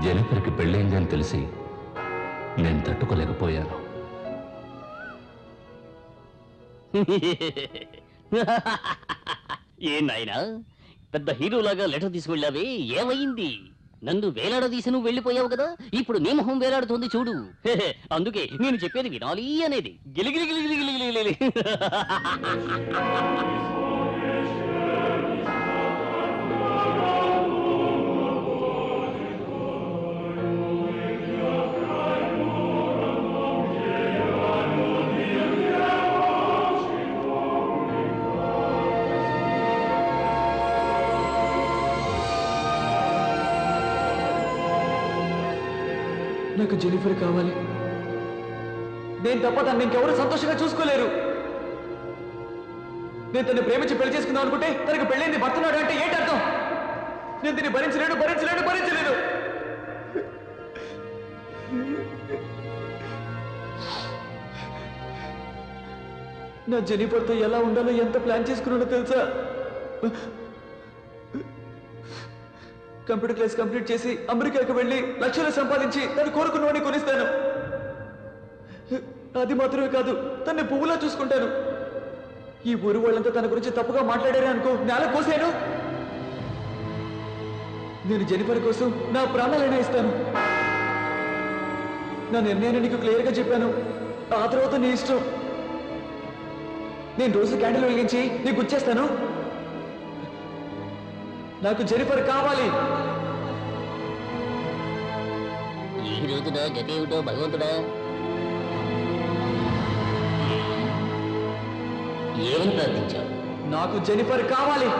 జెనిఫర్కి పెళ్ళైందని తెలిసి నేను తట్టుకోలేకపోయాను. ఏ నాయనా పెద్ద హీరోలాగా లెటర్ తీసుకువెళ్ళావే ఏమైంది? నన్ను వేలాడదీసి నువ్వు వెళ్ళిపోయావు కదా ఇప్పుడు నీ మొహం వేలాడుతోంది చూడు. అందుకే నేను చెప్పేది వినాలి అనేది. గిలిగిలి గిలిగిలి గిలిగిలి. నాకు జెనిఫర్ కావాలి. నేను తప్ప తను ఇంకెవరు సంతోషంగా చూసుకోలేరు. నేను తను ప్రేమించి పెళ్ళి చేసుకుందాం అనుకుంటే తనకు పెళ్ళైంది భర్తనాడు అంటే ఏంటి అర్థం? నేను దీన్ని భరించలేడు భరించలేడు భరించలేడు నా జెనిఫర్తో ఎలా ఉండాలో ఎంత ప్లాన్ చేసుకున్నాడో తెలుసా? కంప్యూటర్ క్లాస్ కంప్లీట్ చేసి అమెరికాకు వెళ్ళి లక్షలు సంపాదించి తను కోరుకున్నవాడిని కొనిస్తాను. అది మాత్రమే కాదు తన్ని పువ్వులా చూసుకుంటాను. ఈ ఊరు వాళ్ళంతా తన గురించి తప్పుగా మాట్లాడారే అనుకో నేల కోసాను. నేను జెనిఫర్ కోసం నా ప్రాణాలైనా ఇస్తాను. నా నిర్ణయాన్ని నీకు క్లియర్గా చెప్పాను. ఆ తర్వాత నీ ఇష్టం. నేను రోజు క్యాండిల్ వెలిగించి నీకు గుచ్చేస్తాను. నాకు జెనిఫర్ కావాలి. ఈ రోజున గతేమిటో భగవంతుడా? ఏమని ప్రార్థించావు? నాకు జెనిఫర్ కావాలి.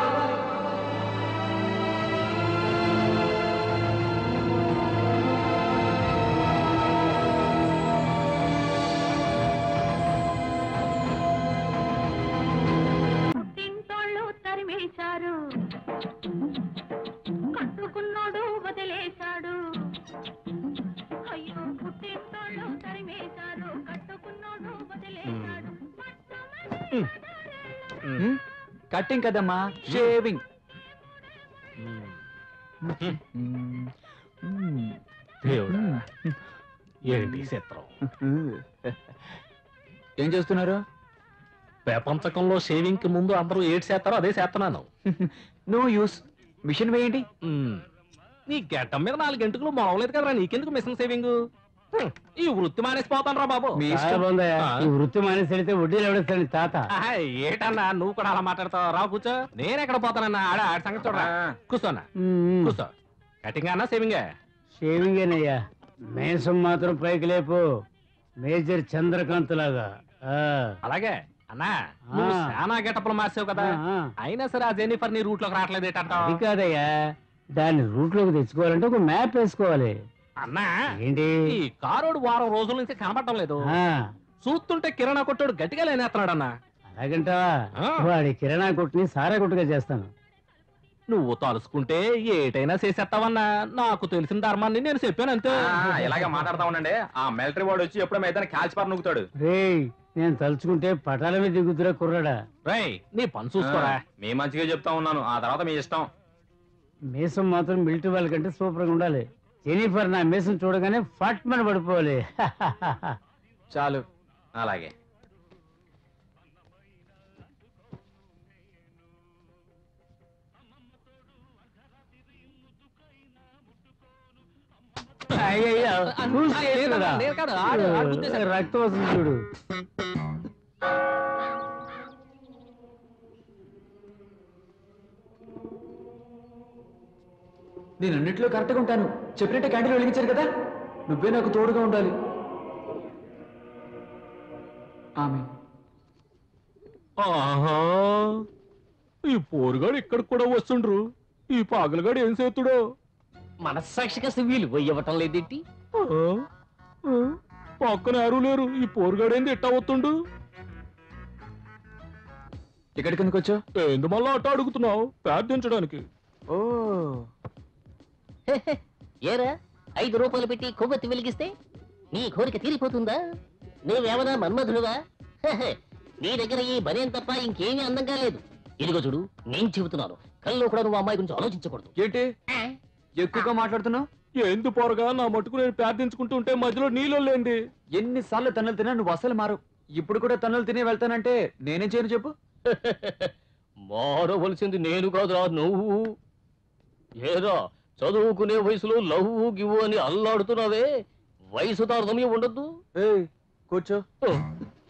కట్టింగ్ కదమ్మా? షేవింగ్. దేవుడా ఏంటి చిత్రం? ఏం చేస్తున్నారు? ప్రపంచకంలో షేవింగ్కి ముందు అందరూ ఏడు చేస్తారో అదే చేస్తున్నాను. No use. మిషన్ వేయండి. నీ గడ్డం మీద నాలుగు గంటలు మొలవలేదు కదరా నీకెందుకు మిషన్ సేవింగ్. ఈ వృత్తి మానేసిపోతాను రా బాబు. మీ ఇష్టం ఆ. ఈ వృత్తి మానేసి వెళితే వడ్డీలు ఎవడేస్తాడు తాత? ఆహా, ఏటన్నా నువ్వు కూడా అలా మాట్లాడతావు? రా కూర్చో. నేను ఎక్కడ పోతానన్నా? ఆడ ఆడ సంగతి చూడరా. కూర్చోనా? కూర్చో. కటింగ్ అన్నా సేవింగ్ షేవింగ్ ఏనయ్యా. మేసం మాత్రం పైకి లేపు. మేజర్ చంద్రకాంత్ లాగా ఆ. అలాగే. అన్నా నువ్వు ఆ. చాలా గెటప్లు మార్చావు కదా. ఆ, ఆ. అయినా సరే ఆ జెన్నిఫర్ నీ రూట్లోకి రావట్లేదు అది ఏంటంటావు కాదయ్యా. దాన్ని రూట్లోకి తెచ్చుకోవాలంటే ఒక మ్యాప్ వేసుకోవాలి. అన్నా ఏంటి? ఈ కారోడు వారం రోజుల నుంచి కనబడటం లేదు. ఆ, చూస్తుంటే కిరాణా కొట్టాడు గట్టిగా లేనేస్తున్నాడు అన్నా అలాగంటావా? ఆ. వాడి కిరాణా కొట్టుని సారా కొట్టుగా చేస్తాను. నువ్వు తలుసుకుంటే ఏటైనా చేసేస్తావన్నా. నాకు తెలిసిన ధర్మాన్ని నేను చెప్పాను అంతే. ఇలాగే మాట్లాడతా ఉండండి. ఆ మిలిటరీ వాడు వచ్చి ఎప్పుడో మీద కాల్చిపారు నూకుతాడు. రేయ్ నేను తలుచుకుంటే పటాల మీద దిగుతురా కుర్రాడా? రేయ్ నీ పని చూసుకోరా. మీ మంచిగా చెప్తా ఉన్నాను. ఆ తర్వాత మీ ఇష్టం. మీసం మాత్రం మిలిటరీ వాళ్ళకంటే సూపర్గా ఉండాలి. జెనిఫర్ నా మీసం చూడగానే ఫట్ మన పడిపోవాలి. చాలు అలాగే గుద్దేశాడు. రక్తం వస్తుంది చూడు. నేను అన్నింటిలో కరెక్ట్గా ఉంటాను. చెప్పినట్టే క్యాండిల్ వెలిగించారు కదా? నువ్వే నాకు తోడుగా ఉండాలి. ఆమె ఆహా! ఈ పోరుగాడు ఇక్కడికి కూడా వస్తుండ్రు. ఈ పాగలగాడు ఏం చేతుడో మనస్సాక్షిగా విలువ ఇవ్వటం లేదేంటి? పక్కన ఎవరు లేరు. ఈ పోరుగాడు ఏంది ఇట్ట అవుతుండు ఇక్కడికి ఎందుకు వచ్చావు? ఏంది మళ్ళా అట్ట అడుగుతున్నావు? ప్రార్థించడానికి. ఓ! ఏరా ఐదు రూపాయలు పెట్టి కొవ్వొత్తి వెలిగిస్తే నీ కోరిక తీరిపోతుందా? నువ్వేమన్నా మన్మధుడువా? హెహె, నీ దగ్గర ఈ బనేం తప్ప ఇంకేమీ అందంగా లేదు. ఇదిగో చూడు నేను చెబుతున్నాను. కల్లో కూడా నువ్వు అమ్మాయి గురించి ఆలోచించకూడదు. ఏంటి? ఎక్కువగా మాట్లాడుతున్నావు? ఎందు పోరగా నా మటుకు నేను ప్రార్థించుకుంటూ ఉంటే మధ్యలో నీళ్ళు లేండి ఎన్నిసార్లు తన్నులు తిన్నా నువ్వు అసలు మారు ఇప్పుడు కూడా తన్నులు తిని వెళ్తానంటే నేనేం చేయను చెప్పు? మారవలసింది నేను కాదురా నువ్వు. ఏరా చదువుకునే వయసులో లవ్వు గివ్వు అని అల్లాడుతున్నావే వయసు తారతమ్యం ఉండద్దు. ఏయ్ కూర్చో.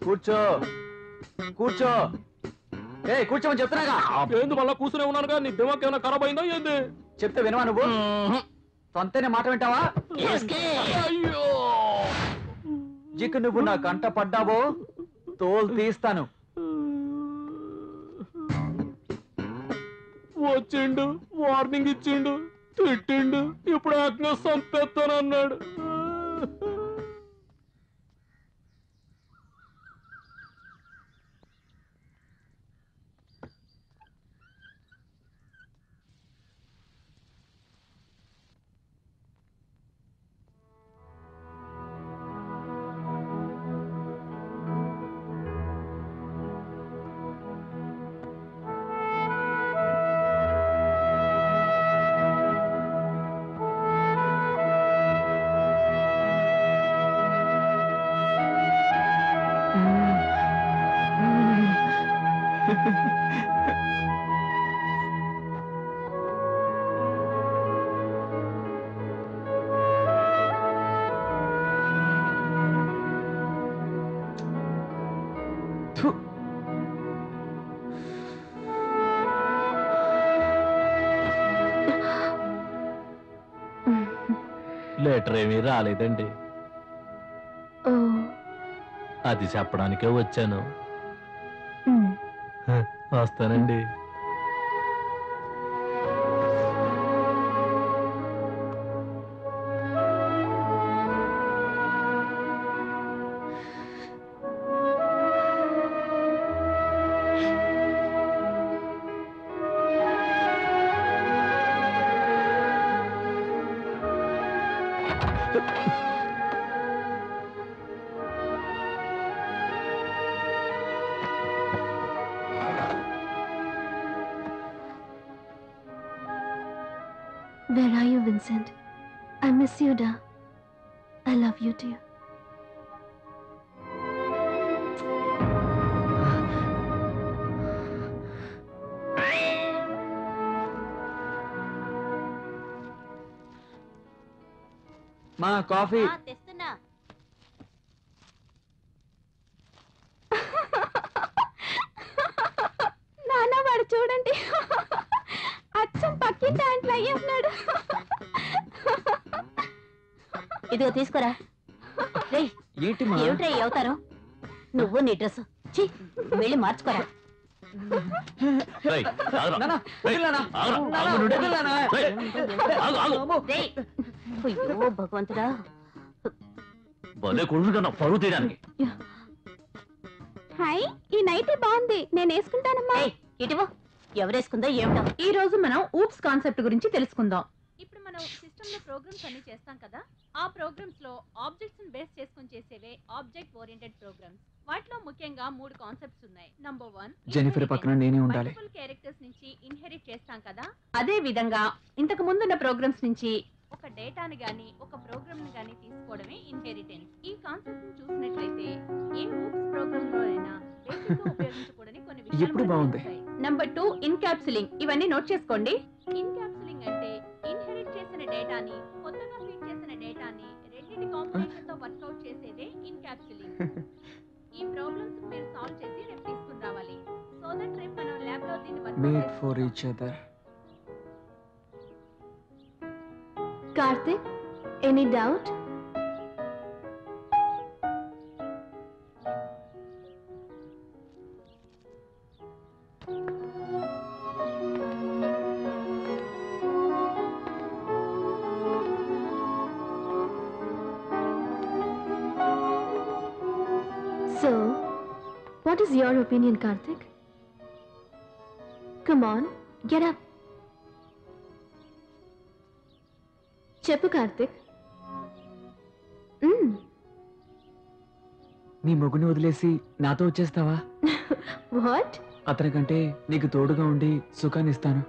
కూర్చో. కూర్చో. ఏ కూర్చోమని చెప్తున్నాగా? ఏంది మళ్ళా కూర్చునే ఉన్నానుగా? నీ దిమాక్ ఏమైనా ఖరాబ్ అయిందా ఏంది? చెప్తే వినవా నువ్వు? సొంతనే మాట వింటావా? అయ్యో. ఇక నువ్వు నా కంట పడ్డావో తోలు తీస్తాను. వచ్చిండు వార్నింగ్ ఇచ్చిండు. తిట్టిండు. ఇప్పుడు ఆజ్ఞ సంపేస్తానన్నాడు థు. లెటర్ ఏమీ రాలేదండి ఓ అది చెప్పడానికే వచ్చాను. వస్తానండి Where are you, Vincent? I miss you, da. I love you, dear. మా కాఫీ. తెస్తున్నా. నాన్న వాడు చూడండి. అచ్చం పక్కింటి దాంట్లో అయ్యి ఉన్నాడు. ఇదిగో తీసుకురా. రేయ్ ఏంటి మా? ఏమిట్రా ఈ అవతారం? నువ్వు నీ డ్రెస్. ఛీ వెళ్ళి మార్చుకోరా. ఆగురా. ఆగు ఆగు, ఆగు. రేయ్ అయ్యో భగవంతుడా. భలే కన్నా పరువు తీయడానికి హాయ్ ఈ నైట్ బాగుంది. నేను వేసుకుంటానమ్మా. ఇటువో ఎవరేసుకుందో ఏమిటో. ఈ రోజు మనం ఊప్స్ కాన్సెప్ట్ గురించి తెలుసుకుందాం. ఇప్పుడు మనం సిస్టమ్లో ప్రోగ్రామ్స్ అన్ని చేస్తాం కదా ఆ ప్రోగ్రామ్స్లో ఆబ్జెక్ట్స్ బేస్ చేసుకొని చేసేవే ఆబ్జెక్ట్ ఓరియంటెడ్ ప్రోగ్రామ్స్. వాటిలో ముఖ్యంగా మూడు కాన్సెప్ట్స్ ఉన్నాయి. నంబర్ వన్ జెనిఫర్ పక్కన నేనే ఉండాలి. క్యారెక్టర్స్ నుంచి ఇన్హెరిట్ చేస్తాం కదా. అదే విధంగా ఇంతకు ముందున్న ప్రోగ్రామ్స్ నుంచి ఒక డేటాని గాని ఒక ప్రోగ్రామ్ని గాని తీసుకోవడమే ఇన్హెరిటెన్స్. ఈ కాన్సెప్ట్ని చూసినట్లయితే ఏ ఊప్స్ ప్రోగ్రామ్లో అయినా బేసిక్గా ఉపయోగించకూడని కొన్ని విషయాలు ఎప్పుడు బాగుంది. నంబర్ టూ ఇన్కాప్సులింగ్ ఇవన్నీ నోట్ చేసుకోండి. ఇన్కాప్సులింగ్ అంటే ఇన్హెరిట్ చేసిన డేటాని కొత్తగా ఫీడ్ చేసిన డేటాని రెండింటి కాంబినేషన్తో వర్కౌట్ చేసేదే ఇన్కాప్సులింగ్ ఈ ప్రాబ్లమ్స్ మీరు సాల్వ్ చేసి రేపు తీసుకుని రావాలి. సో దట్ రేపు మనం ల్యాబ్లో దీన్ని made workout for each other Karthik, any doubt? So, what is your opinion, Karthik? Come on, get up. చెప్పు కార్తిక్. నీ మొగుని వదిలేసి నాతో వచ్చేస్తావా? వాట్? అతనికంటే నీకు తోడుగా ఉండి సుఖాన్ని ఇస్తాను.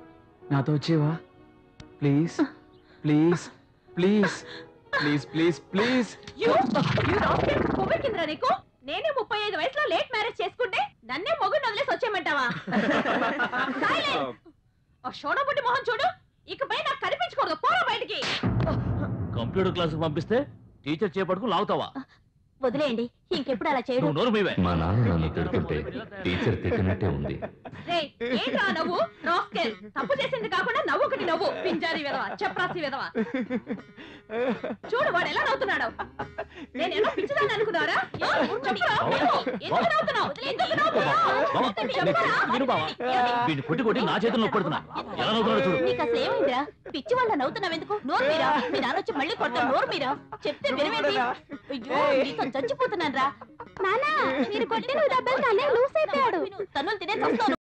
నాతో వచ్చేవా? Please please please please please please. నీకు నేనే ముప్పై ఐదు వయసులో లేట్ మ్యారేజ్ చేసుకుంటే నన్నే మొగుడు వదిలేసి వచ్చేయమంటావా? షోడబుట్టి మొహం చూడు. ఇకపై నాకు బయటికి కంప్యూటర్ క్లాస్ పంపిస్తే టీచర్ చేపట్టుకుని లాగుతావా? వదిలేయండి. ఇంకెప్పుడు అలా చేయడు. నువ్వు నోరు మీవే. మా నాన్న నన్ను తిడుతుంటే టీచర్ తిట్టినట్టే ఉంది. ఏంట్రా నవ్వు? రాస్కెల్ తప్పు చేసింది కాకుండా నవ్వు ఒకటి నవ్వు. పింజారి విధవ చప్రాసి విధవ. చూడు వాడు ఎలా నవ్వుతున్నాడు. నేను ఎలా పిచ్చిదాన్ని అనుకున్నారా? ఏ, చెప్పురా, ఎందుకు? ఎందుకు నవ్వుతున్నావు? ఎందుకు నవ్వుతున్నావు? చెప్పురా. బావా. వీడిని కొట్టి కొట్టి నా చేతుల్లో పడుతున్నా ఎలా నవ్వుతున్నాడు చూడు. నీకు అసలు ఏమైందిరా? పిచ్చి వాళ్ళ నవ్వుతున్నావు ఎందుకు? నోరు మీరా? మీ నాన్న వచ్చి మళ్ళీ కొడతాను నోరు మీరా? చెప్తే వినవేంటి? అయ్యో నీతో చచ్చిపోతున్నాను రా నానా మీరు కొట్టిన డబ్బులు నానే లూస్ అయిపోయాడు తను తినే చస్తాను